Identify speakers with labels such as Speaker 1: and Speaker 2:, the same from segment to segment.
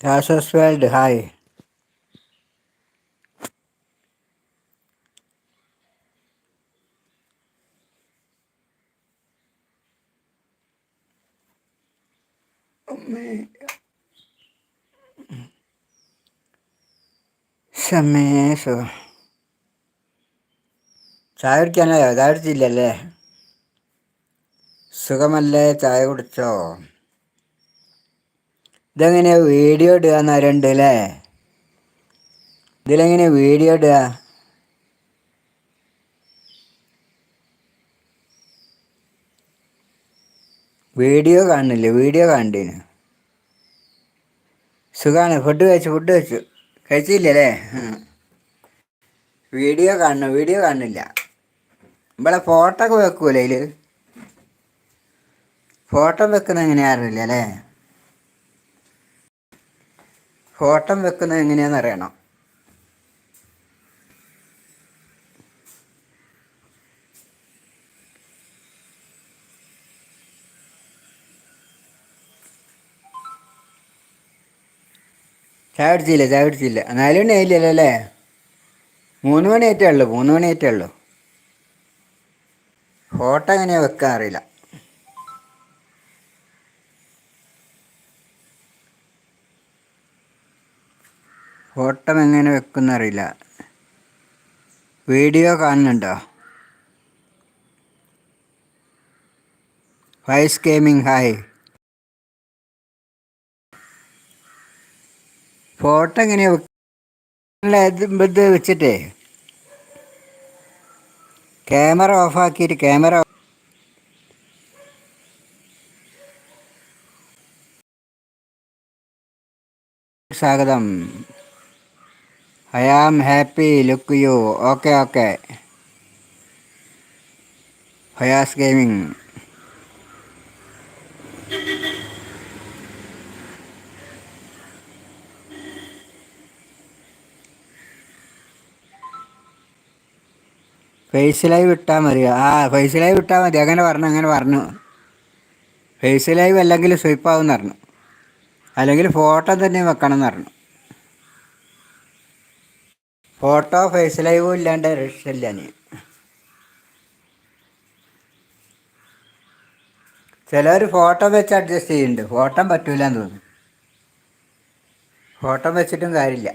Speaker 1: ദാസസ് world hi സമേശോ ചായ കുടിക്കാനോ ചായ കുടിച്ചില്ലല്ലേ സുഖമല്ലേ ചായ കുടിച്ചോ ഇതെങ്ങനെയാ വീഡിയോ ഇടുക എന്നവരുണ്ട് അല്ലേ ഇതിലെങ്ങനെ വീഡിയോ ഇടുക? വീഡിയോ കാണുന്നില്ലേ വീഡിയോ കണ്ടീന് സുഖമാണ് ഫുഡ് കഴിച്ചു ഫുഡ് കഴിച്ചു. കഴിച്ചില്ലല്ലേ? വീഡിയോ കാണണം? വീഡിയോ കാണുന്നില്ല. ഇവിടെ ഫോട്ടോ ഒക്കെ വെക്കൂലേ ഇതിൽ ഫോട്ടോ വെക്കുന്ന എങ്ങനെയാ അറിയില്ല അല്ലേ? ഫോട്ടോ വെക്കുന്നത് എങ്ങനെയാണെന്ന് അറിയണം. ചായ കുടിച്ചില്ല നാല് മണി ആയില്ലല്ലോ അല്ലേ? മൂന്ന് മണി ആയിട്ടേ ഉള്ളൂ മൂന്ന് മണി ആയിട്ടേ ഉള്ളൂ. ഫോട്ടോ എങ്ങനെയാണ് വെക്കാൻ അറിയില്ല. ഫോട്ടോ എങ്ങനെ വെക്കുന്ന അറിയില്ല വീഡിയോ കാണുന്നുണ്ടോ? വൈസ് ഗെയിമിംഗ് ഹായ് ഫോട്ടോ എങ്ങനെയാ ഇത് വെച്ചിട്ടേ? ക്യാമറ ഓഫാക്കിയിട്ട് ക്യാമറ സ്വാഗതം. I am happy look you okay okay Hayas gaming face live ഇട്ടാൽ മതി. ആ ഫേസ് ലൈവ് ഇട്ടാൽ മതി. അങ്ങനെ പറഞ്ഞു അങ്ങനെ പറഞ്ഞു. ഫേസ് ലൈവ് അല്ലെങ്കിൽ ആവും എന്ന് പറഞ്ഞു. അല്ലെങ്കിൽ ഫോട്ടോ തന്നെ വെക്കണം എന്ന് പറഞ്ഞു. ഫോട്ടോ ഫേസ് ലൈവും ഇല്ലാണ്ട് രക്ഷയില്ല നീ ചിലർ ഫോട്ടോ വെച്ച് അഡ്ജസ്റ്റ് ചെയ്യുന്നുണ്ട്. ഫോട്ടോ പറ്റൂല എന്ന് തോന്നുന്നു. ഫോട്ടോ വെച്ചിട്ടും കാര്യമില്ല.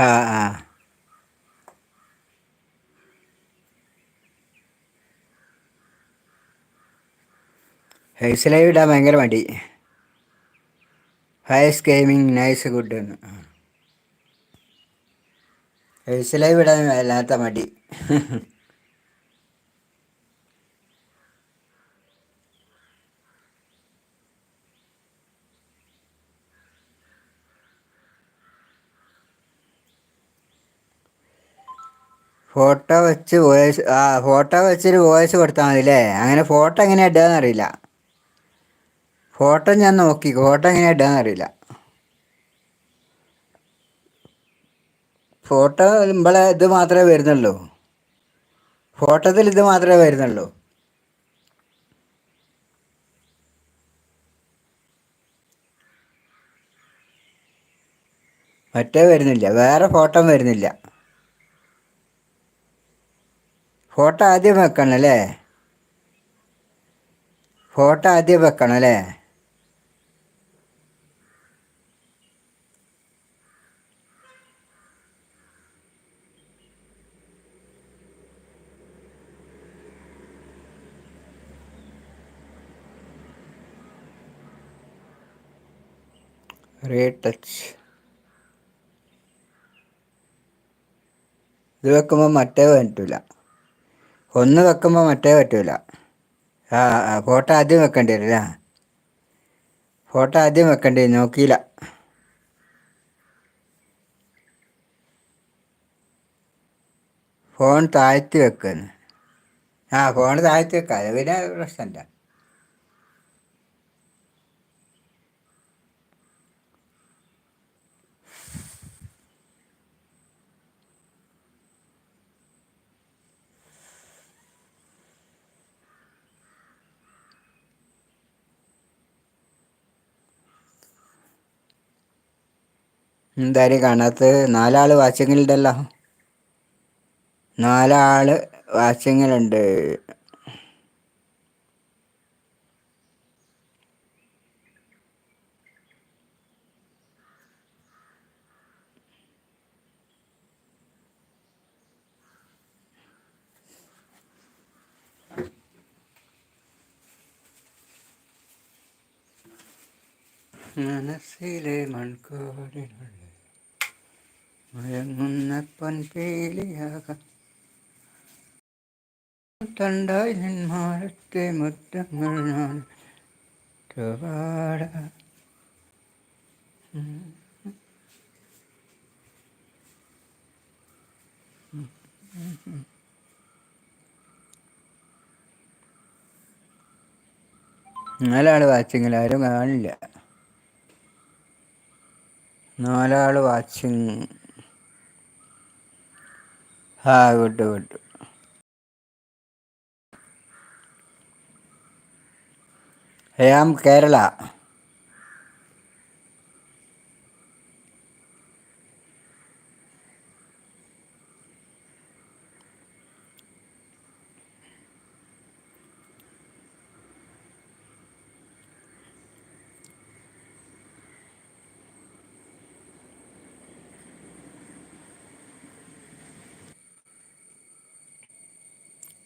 Speaker 1: ആ ആ. ഹൈസ് ലൈവ് ഇടാൻ ഭയങ്കര മടി. ഹൈസ് ഗെയിമിങ് നൈസ് ഗുഡ് എന്ന് ഹൈസ് ലൈവ് ഇടാൻ വല്ലാത്ത മടി. ഫോട്ടോ വെച്ച് വോയിസ് ആ ഫോട്ടോ വെച്ചൊരു വോയിസ് കൊടുത്താൽ മതി അല്ലേ അങ്ങനെ ഫോട്ടോ എങ്ങനെയാണ് ഇടുക എന്നറിയില്ല. ഫോട്ടോ ഞാൻ നോക്കി. ഫോട്ടോ എങ്ങനെ ഇടുക അറിയില്ല. ഫോട്ടോ നമ്മളെ ഇത് മാത്രമേ വരുന്നുള്ളൂ. ഫോട്ടോത്തിൽ ഇത് മാത്രമേ വരുന്നുള്ളൂ. മറ്റേ വരുന്നില്ല. വേറെ ഫോട്ടോ വരുന്നില്ല. ഫോട്ടോ ആദ്യം വെക്കണം അല്ലേ? ഫോട്ടോ ആദ്യം വെക്കണം അല്ലേ? റീടച്ച് ഇത് വെക്കുമ്പോൾ മറ്റേ പറ്റില്ല ഒന്ന് വെക്കുമ്പോൾ മറ്റേ പറ്റില്ല ആ ഫോട്ടോ ആദ്യം വെക്കേണ്ടി വരും അല്ലേ ഫോട്ടോ ആദ്യം വെക്കേണ്ടി വരും നോക്കിയില്ല. ഫോൺ താഴ്ത്തി വെക്കുന്നു ആ ഫോൺ താഴ്ത്തി വെക്കാം. അത് പിന്നെ പ്രശ്നമില്ല എന്താരും കാണാത്ത നാലാൾ വാച്ചിങ്ങിലുണ്ടല്ലോ നാലാൾ വാച്ചിങ്ങിലുണ്ട് മനസ്സിലെ മൺകൂടിനുള്ളിൽ മയങ്ങുന്ന പൊൻപീലിയാകാം. തണ്ടായി നിന്മാരത്തെ മുത്തങ്ങൾ ഞാൻ ചുവാട. നാലാൾ വാച്ചിങ്ങിൽ ആരും കാണില്ല. നാലാൾ വാച്ചിങ് ആ വിട്ടു വിട്ടു. I am Kerala.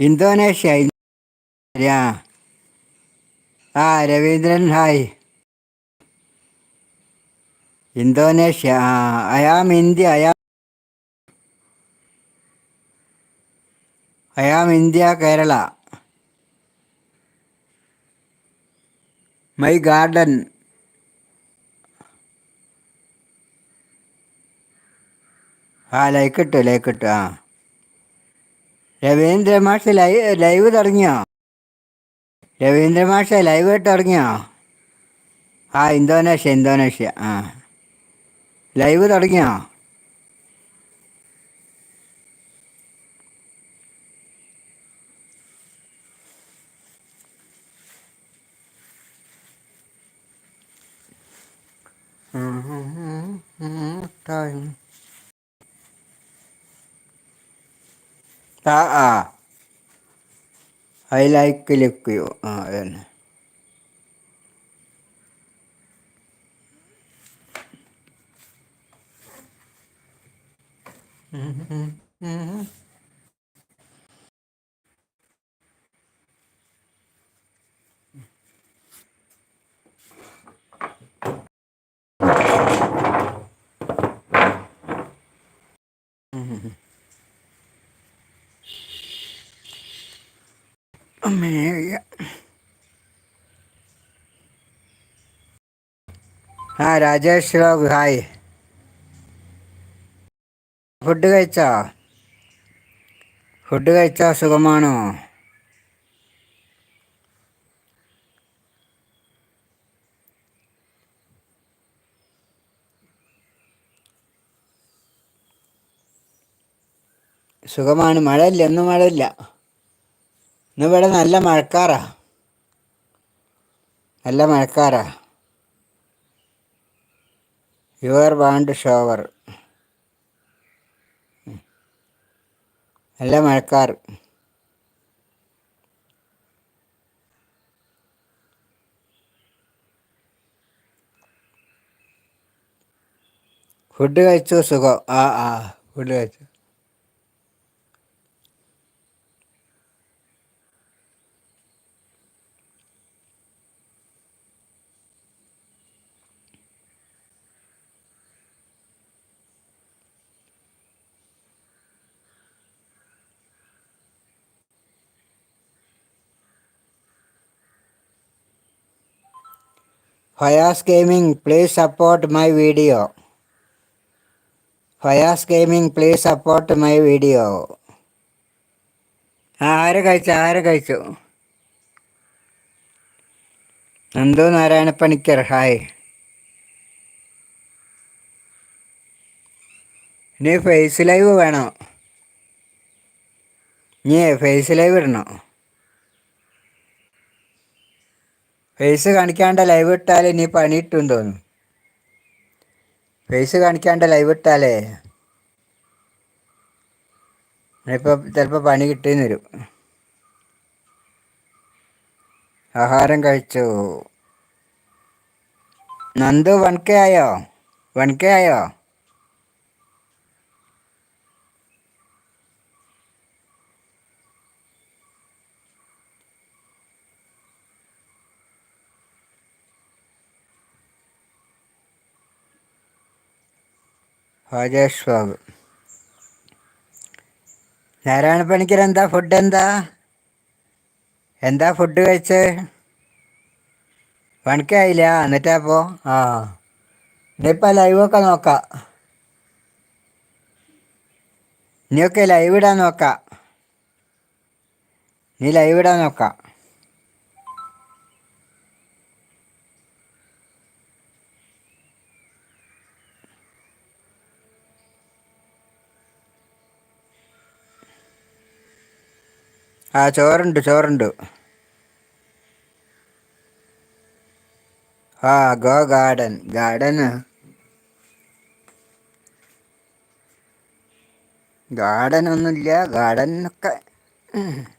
Speaker 1: ഇന്തോനേഷ്യ ആ രവീന്ദ്രൻ ഹായ്. ഇന്തോനേഷ്യ ആ I am India I am I am India Kerala. My garden. ആ ലൈക്ക് ലൈക്കിട്ടു ലൈക്ക് ഇട്ടു ആ. രവീന്ദ്ര മാഷ് ലൈവ് ലൈവ് തുടങ്ങിയോ? രവീന്ദ്ര മാഷ ലൈവ് തുടങ്ങിയോ? ആ ഇന്തോനേഷ്യ ഇന്തോനേഷ്യ ആ. ലൈവ് തുടങ്ങിയോ? ആ ആ ഐ ലൈക്ക് ലുക്ക് യു ആ അതന്നെ അമ്മേ ആ രാജേഷ് ബാബു ഹായ്. ഫുഡ് കഴിച്ചോ? ഫുഡ് കഴിച്ചോ? സുഖമാണോ? സുഖമാണ്. മഴയില്ല ഒന്നും മഴയില്ല. ഇന്നിവിടെ നല്ല മഴക്കാറാ. നല്ല മഴക്കാറാ. യുവർ ബാണ്ട് ഷോവർ നല്ല മഴക്കാർ ഫുഡ് കഴിച്ചു? സുഖം. ആ ആ ഫുഡ് കഴിച്ചു? Fayas gaming please support my video Fayas gaming please support my video ആര് കഴിച്ചു? ആര് കഴിച്ചു? നന്ദു നാരായണ പണിക്കർ ഹായ് ഇനി ഫേസ് ലൈവ് വേണോ. ഇനി ഫേസ് ലൈവ് ഇടണോ. ഫേസ് കാണിക്കാണ്ട് ലൈവ് ഇട്ടാൽ ഇനി പണി ഇട്ടും തോന്നും ഫേസ് കാണിക്കാണ്ട് ലൈവ് ഇട്ടാലേ. ഇപ്പം ചിലപ്പോൾ പണി കിട്ടിയെന്ന് വരും. ആഹാരം കഴിച്ചു? നന്ദു വൺ കെ ആയോ? വൺ കെ ആയോ? രാജേഷ് നാരായണ പണിക്കർ എന്താ ഫുഡ് എന്താ? എന്താ ഫുഡ് കഴിച്ച്? പണിക്കായില്ല എന്നിട്ടാപ്പോ ആ. ഇനിയിപ്പോൾ ലൈവൊക്കെ നോക്കാം. ഇനിയൊക്കെ ലൈവ് ഇടാൻ നോക്കാം. നീ ലൈവ് ഇടാൻ നോക്കാം. ആ ചോറുണ്ട് ചോറുണ്ട്. ആ ഗോ ഗാർഡൻ ഗാർഡൻ ഗാർഡൻ ഒന്നുമില്ല ഗാർഡനൊക്കെ. താഴ്വരയിൽ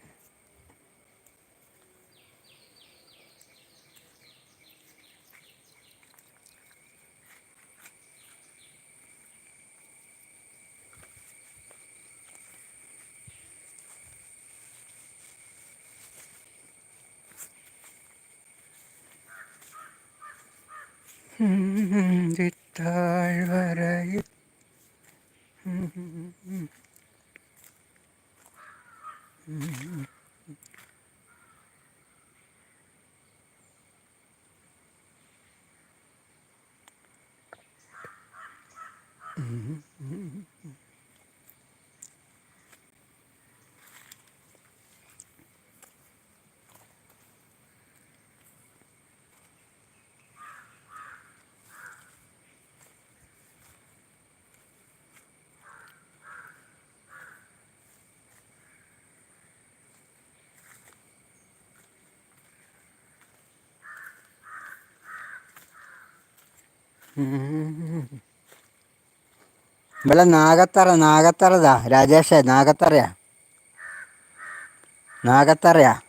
Speaker 1: Mm-hmm. ഇവിടെ നാഗത്തറ നാഗത്തറതാ. രാജേഷേ നാഗത്തറയാ. നാഗത്തറയാ.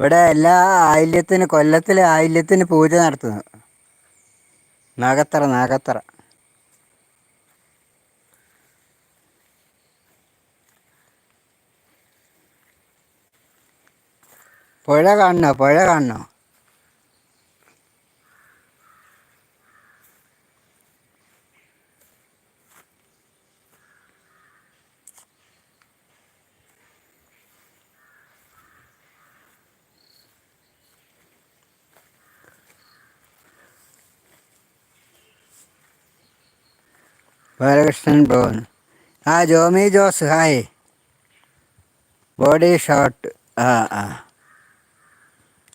Speaker 1: ഇവിടെ എല്ലാ ആയില്യത്തിന് കൊല്ലത്തിലെ ആയില്യത്തിന് പൂജ നടത്തുന്നു. നാഗത്തറ നാഗത്തറ. പുഴ കാണണോ? പുഴ കാണണോ? ബാലകൃഷ്ണൻ ബ്രോൻ ആ Jomi Jose hi. Body shot ആ ആ.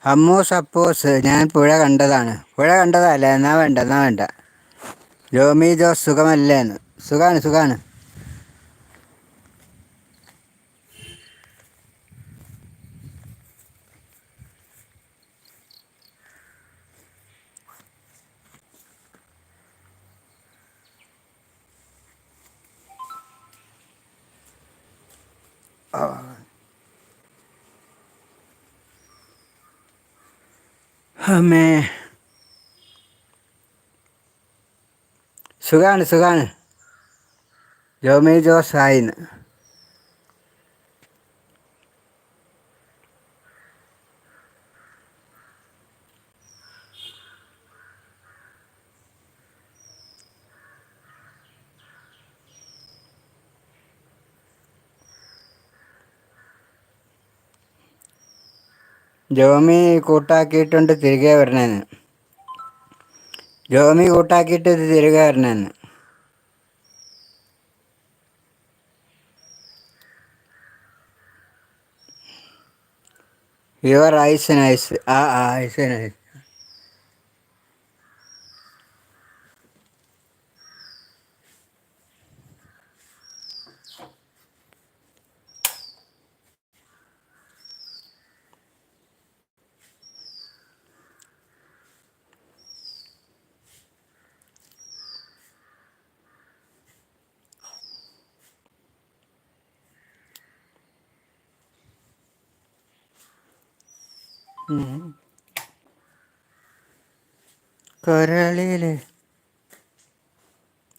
Speaker 1: അമ്മു സപ്പോസ് ഞാൻ പുഴ കണ്ടതാണ്. പുഴ കണ്ടതല്ല? എന്നാ വേണ്ട എന്നാ വേണ്ട. ജോമി ജോസ് സുഖമല്ലേന്ന്. സുഖാണ് സുഖാണ്. അമ്മേ സുഖാണ് സുഖാണ് ജോമി ജോസ് ആയിന്ന് ജോമി കൂട്ടാക്കിയിട്ടുണ്ട് തിരികെ വരണേന്ന് ജോമി കൂട്ടാക്കിയിട്ട് ഇത് തിരികെ വരണേന്ന് യുവർ ഐസ് നൈസ് ആ ആ ഐസ് നൈസ് കരളിലെ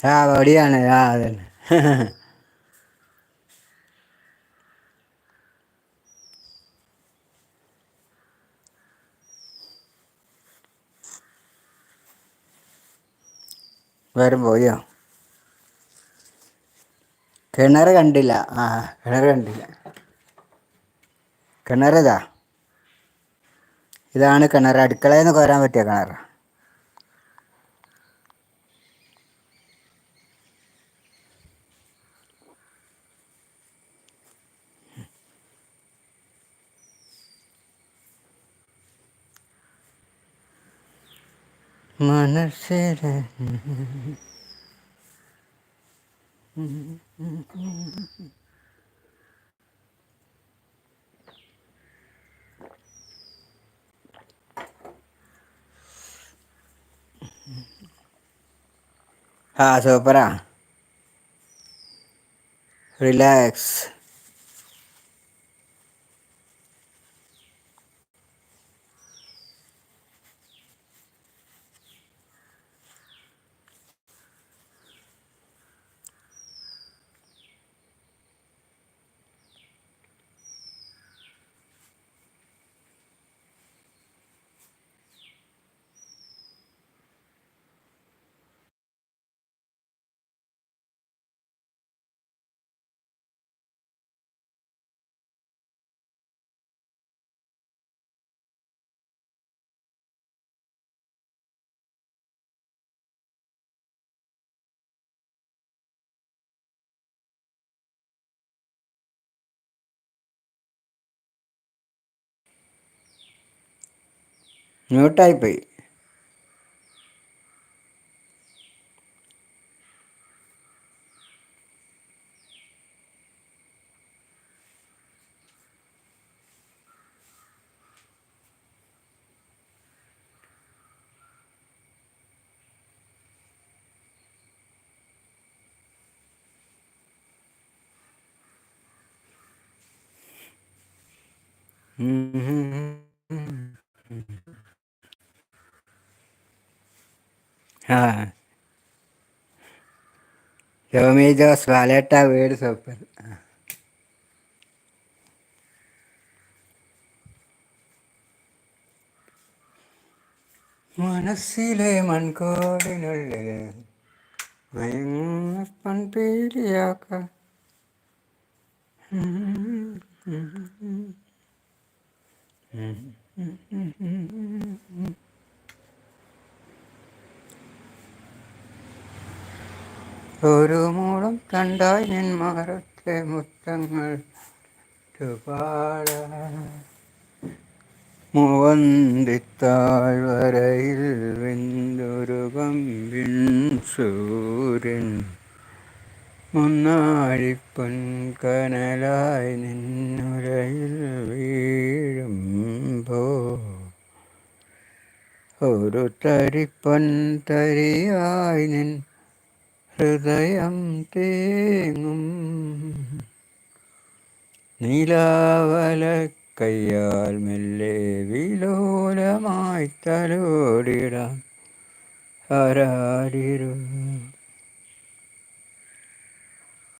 Speaker 1: ആ വടിയാണ് ആ അതന്നെ. വേറെ പോയോ? കിണർ കണ്ടില്ല. ആ കിണർ കണ്ടില്ല. കിണറിതാ ഇതാണ് കിണർ. അടുക്കളയിൽ നിന്ന് കോരാൻ പറ്റിയ കിണർ. മനസ്സിലെ હા છોપરા રિલેક્સ മ്യൂട്ടായിപ്പോയി ആ ജോമി ജോസ് വാലേട്ട വീട് സൂപ്പർ. മനസ്സിലെ മൺകോടിനുള്ളിൽ മയങ്ങുന്ന പൺപീലിയാക്ക. ഒരു മൂളം കണ്ടായി നിൻ മാറത്തെ മുത്തങ്ങൾ മുവന്തിത്താഴ്വരയിൽ മൂവന്തിത്താഴ്വരയിൽ വിൻ സൂര്യൻ. മുന്നാഴിപ്പൻ കനലായി നിന്നുരയിൽ വീഴുമ്പോ ഒരു തരിപ്പൻ തരിയായി നിൻ ഹൃദയം തേങ്ങും നീലാവല കയ്യാൽ മെല്ലെ വിലോലമായി തലോടിടാം. ആരാരിരും